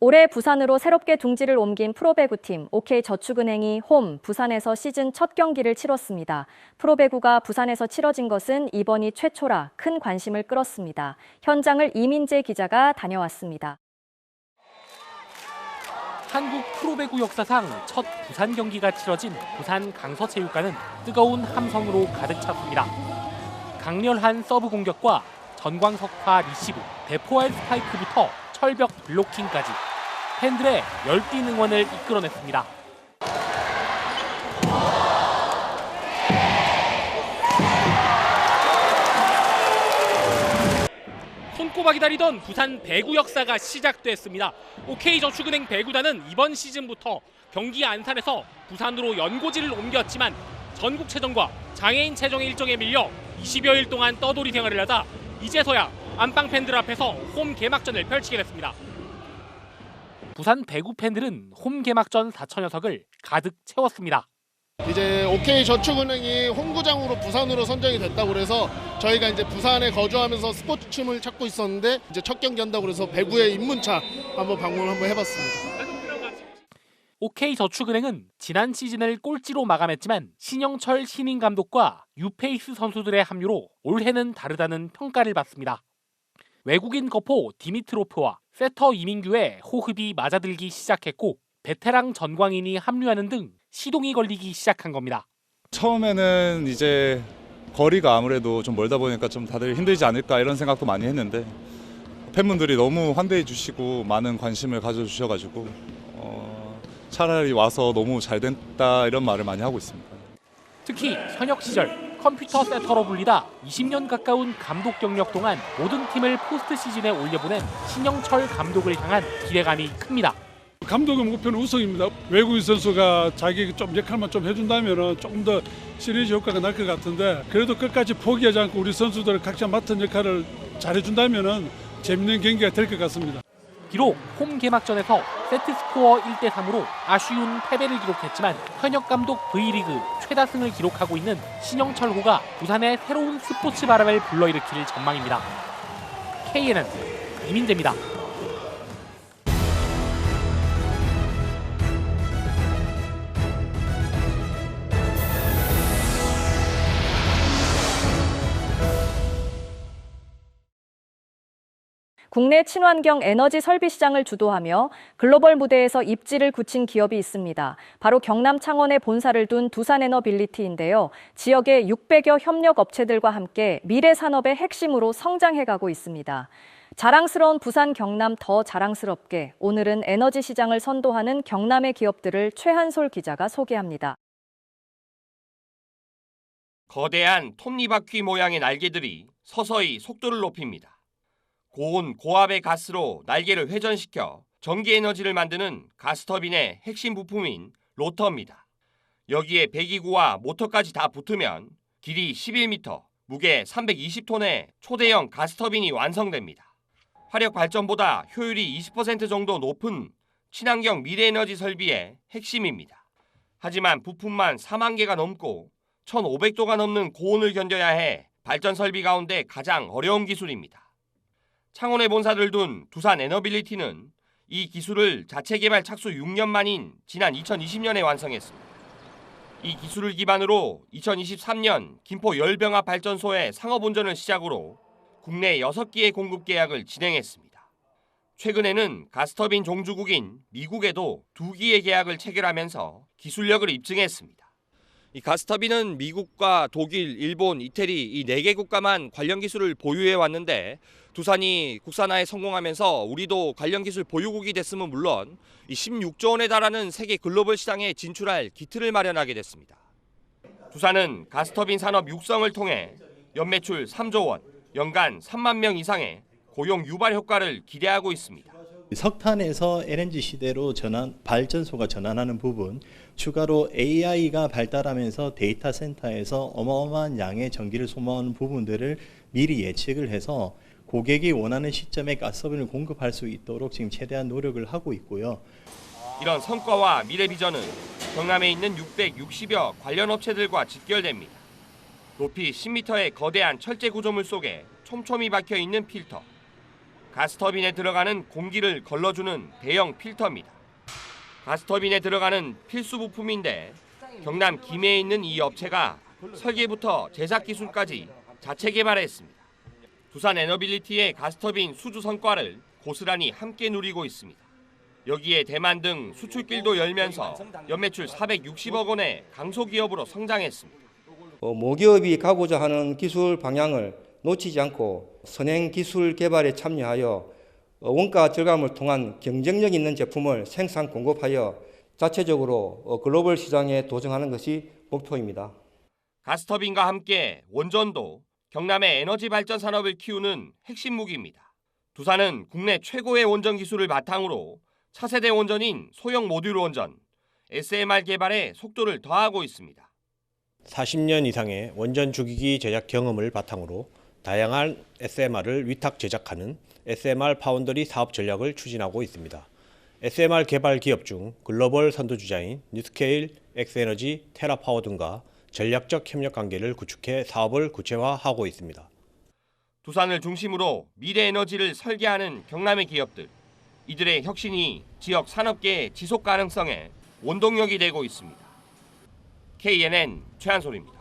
올해 부산으로 새롭게 둥지를 옮긴 프로배구팀 OK저축은행이 홈 부산에서 시즌 첫 경기를 치렀습니다. 프로배구가 부산에서 치러진 것은 이번이 최초라 큰 관심을 끌었습니다. 현장을 이민재 기자가 다녀왔습니다. 한국 프로배구 역사상 첫 부산 경기가 치러진 부산 강서체육관은 뜨거운 함성으로 가득 찼습니다. 강렬한 서브 공격과 전광석화 리시브, 대포알 스파이크부터 철벽 블로킹까지 팬들의 열띤 응원을 이끌어냈습니다. 손꼽아 기다리던 부산 배구 역사가 시작됐습니다. OK저축은행 배구단은 이번 시즌부터 경기 안산에서 부산으로 연고지를 옮겼지만 전국체전과 장애인 체정 일정에 밀려 20여일 동안 떠돌이 생활을 하다 이제서야 안방 팬들 앞에서 홈 개막전을 펼치게 됐습니다. 부산 배구 팬들은 홈 개막전 4천 여 석을 가득 채웠습니다. 이제 OK 저축은행이 홈구장으로 부산으로 선정이 됐다고 그래서 저희가 이제 부산에 거주하면서 스포츠 춤을 찾고 있었는데 이제 첫 경기 한다고 그래서 배구의 입문차 한번 방문을 한번 해봤습니다. OK저축은행은 지난 시즌을 꼴찌로 마감했지만 신영철 신인 감독과 유페이스 선수들의 합류로 올해는 다르다는 평가를 받습니다. 외국인 거포 디미트로프와 세터 이민규의 호흡이 맞아들기 시작했고 베테랑 전광인이 합류하는 등 시동이 걸리기 시작한 겁니다. 처음에는 이제 거리가 아무래도 좀 멀다 보니까 좀 다들 힘들지 않을까 이런 생각도 많이 했는데 팬분들이 너무 환대해 주시고 많은 관심을 가져주셔가지고 어, 차라리 와서 너무 잘 됐다 이런 말을 많이 하고 있습니다. 특히 현역 시절 컴퓨터 세터로 불리다 20년 가까운 감독 경력 동안 모든 팀을 포스트 시즌에 올려보낸 신영철 감독을 향한 기대감이 큽니다. 감독의 목표는 우승입니다. 외국인 선수가 자기 좀 역할만 좀 해준다면 조금 더 시리즈 효과가 날 것 같은데 그래도 끝까지 포기하지 않고 우리 선수들 각자 맡은 역할을 잘해준다면 재밌는 경기가 될 것 같습니다. 비록 홈 개막전에서 세트 스코어 1대 3으로 아쉬운 패배를 기록했지만 현역 감독 V리그 최다승을 기록하고 있는 신영철호가 부산의 새로운 스포츠 바람을 불러일으킬 전망입니다. KNN 이민재입니다. 국내 친환경 에너지 설비 시장을 주도하며 글로벌 무대에서 입지를 굳힌 기업이 있습니다. 바로 경남 창원에 본사를 둔 두산에너빌리티인데요. 지역의 600여 협력 업체들과 함께 미래 산업의 핵심으로 성장해가고 있습니다. 자랑스러운 부산 경남 더 자랑스럽게 오늘은 에너지 시장을 선도하는 경남의 기업들을 최한솔 기자가 소개합니다. 거대한 톱니바퀴 모양의 날개들이 서서히 속도를 높입니다. 고온 고압의 가스로 날개를 회전시켜 전기 에너지를 만드는 가스터빈의 핵심 부품인 로터입니다. 여기에 배기구와 모터까지 다 붙으면 길이 11m, 무게 320톤의 초대형 가스터빈이 완성됩니다. 화력 발전보다 효율이 20% 정도 높은 친환경 미래에너지 설비의 핵심입니다. 하지만 부품만 4만 개가 넘고 1,500도가 넘는 고온을 견뎌야 해 발전 설비 가운데 가장 어려운 기술입니다. 창원에 본사를 둔 두산 에너빌리티는 이 기술을 자체 개발 착수 6년 만인 지난 2020년에 완성했습니다. 이 기술을 기반으로 2023년 김포 열병합 발전소의 상업 운전을 시작으로 국내 6기의 공급 계약을 진행했습니다. 최근에는 가스터빈 종주국인 미국에도 2기의 계약을 체결하면서 기술력을 입증했습니다. 이 가스터빈은 미국과 독일, 일본, 이태리 이네개 국가만 관련 기술을 보유해 왔는데 두산이 국산화에 성공하면서 우리도 관련 기술 보유국이 됐음은 물론 이 16조 원에 달하는 세계 글로벌 시장에 진출할 기틀을 마련하게 됐습니다. 두산은 가스터빈 산업 육성을 통해 연매출 3조 원, 연간 3만 명 이상의 고용 유발 효과를 기대하고 있습니다. 석탄에서 LNG 시대로 전환 발전소가 전환하는 부분 추가로 AI가 발달하면서 데이터 센터에서 어마어마한 양의 전기를 소모하는 부분들을 미리 예측을 해서 고객이 원하는 시점에 가스터빈을 공급할 수 있도록 지금 최대한 노력을 하고 있고요. 이런 성과와 미래 비전은 경남에 있는 660여 관련 업체들과 직결됩니다. 높이 10m의 거대한 철제 구조물 속에 촘촘히 박혀 있는 필터. 가스터빈에 들어가는 공기를 걸러주는 대형 필터입니다. 가스터빈에 들어가는 필수 부품인데 경남 김해에 있는 이 업체가 설계부터 제작 기술까지 자체 개발했습니다. 두산 에너빌리티의 가스터빈 수주 성과를 고스란히 함께 누리고 있습니다. 여기에 대만 등 수출길도 열면서 연매출 460억 원의 강소기업으로 성장했습니다. 어, 모기업이 가고자 하는 기술 방향을 놓치지 않고 선행 기술 개발에 참여하여 어, 원가 절감을 통한 경쟁력 있는 제품을 생산 공급하여 자체적으로 어, 글로벌 시장에 도전하는 것이 목표입니다. 가스터빈과 함께 원전도 경남의 에너지 발전 산업을 키우는 핵심 무기입니다. 두산은 국내 최고의 원전 기술을 바탕으로 차세대 원전인 소형 모듈 원전 SMR 개발에 속도를 더하고 있습니다. 40년 이상의 원전 주기기 제작 경험을 바탕으로 다양한 SMR을 위탁 제작하는 SMR 파운더리 사업 전략을 추진하고 있습니다. SMR 개발 기업 중 글로벌 선두주자인 뉴스케일, 엑스에너지, 테라파워 등과 전략적 협력 관계를 구축해 사업을 구체화하고 있습니다. 두산을 중심으로 미래 에너지를 설계하는 경남의 기업들. 이들의 혁신이 지역 산업계의 지속 가능성에 원동력이 되고 있습니다. KNN 최한솔입니다.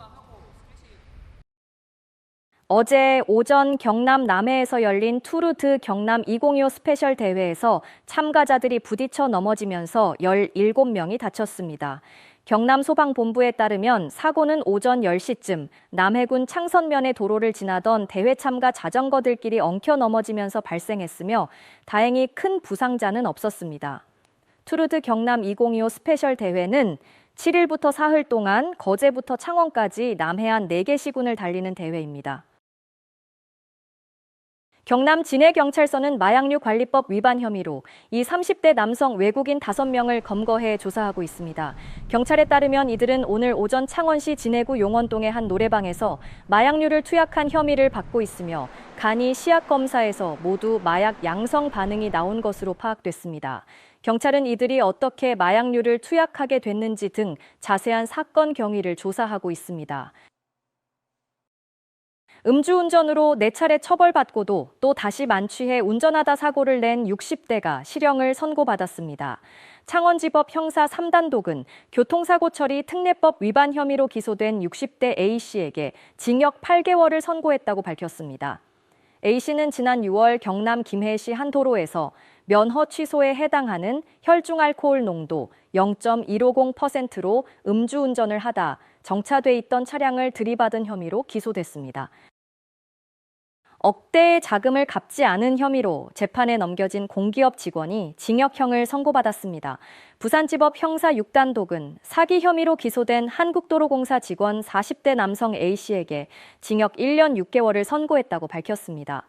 어제 오전 경남 남해에서 열린 투르드 경남 2025 스페셜 대회에서 참가자들이 부딪혀 넘어지면서 17명이 다쳤습니다. 경남 소방본부에 따르면 사고는 오전 10시쯤 남해군 창선면의 도로를 지나던 대회 참가 자전거들끼리 엉켜 넘어지면서 발생했으며 다행히 큰 부상자는 없었습니다. 투르드 경남 2025 스페셜 대회는 7일부터 사흘 동안 거제부터 창원까지 남해안 4개 시군을 달리는 대회입니다. 경남 진해경찰서는 마약류 관리법 위반 혐의로 이 30대 남성 외국인 5명을 검거해 조사하고 있습니다. 경찰에 따르면 이들은 오늘 오전 창원시 진해구 용원동의 한 노래방에서 마약류를 투약한 혐의를 받고 있으며 간이 시약 검사에서 모두 마약 양성 반응이 나온 것으로 파악됐습니다. 경찰은 이들이 어떻게 마약류를 투약하게 됐는지 등 자세한 사건 경위를 조사하고 있습니다. 음주운전으로 네 차례 처벌받고도 또 다시 만취해 운전하다 사고를 낸 60대가 실형을 선고받았습니다. 창원지법 형사 3단독은 교통사고 처리 특례법 위반 혐의로 기소된 60대 A씨에게 징역 8개월을 선고했다고 밝혔습니다. A씨는 지난 6월 경남 김해시 한 도로에서 면허 취소에 해당하는 혈중 알코올 농도 0.150%로 음주운전을 하다 정차돼 있던 차량을 들이받은 혐의로 기소됐습니다. 억대의 자금을 갚지 않은 혐의로 재판에 넘겨진 공기업 직원이 징역형을 선고받았습니다. 부산지법 형사 6단독은 사기 혐의로 기소된 한국도로공사 직원 40대 남성 A씨에게 징역 1년 6개월을 선고했다고 밝혔습니다.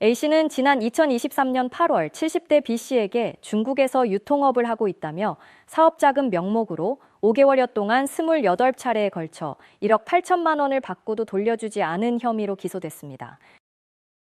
A씨는 지난 2023년 8월 70대 B씨에게 중국에서 유통업을 하고 있다며 사업자금 명목으로 5개월여 동안 28차례에 걸쳐 1억 8천만 원을 받고도 돌려주지 않은 혐의로 기소됐습니다.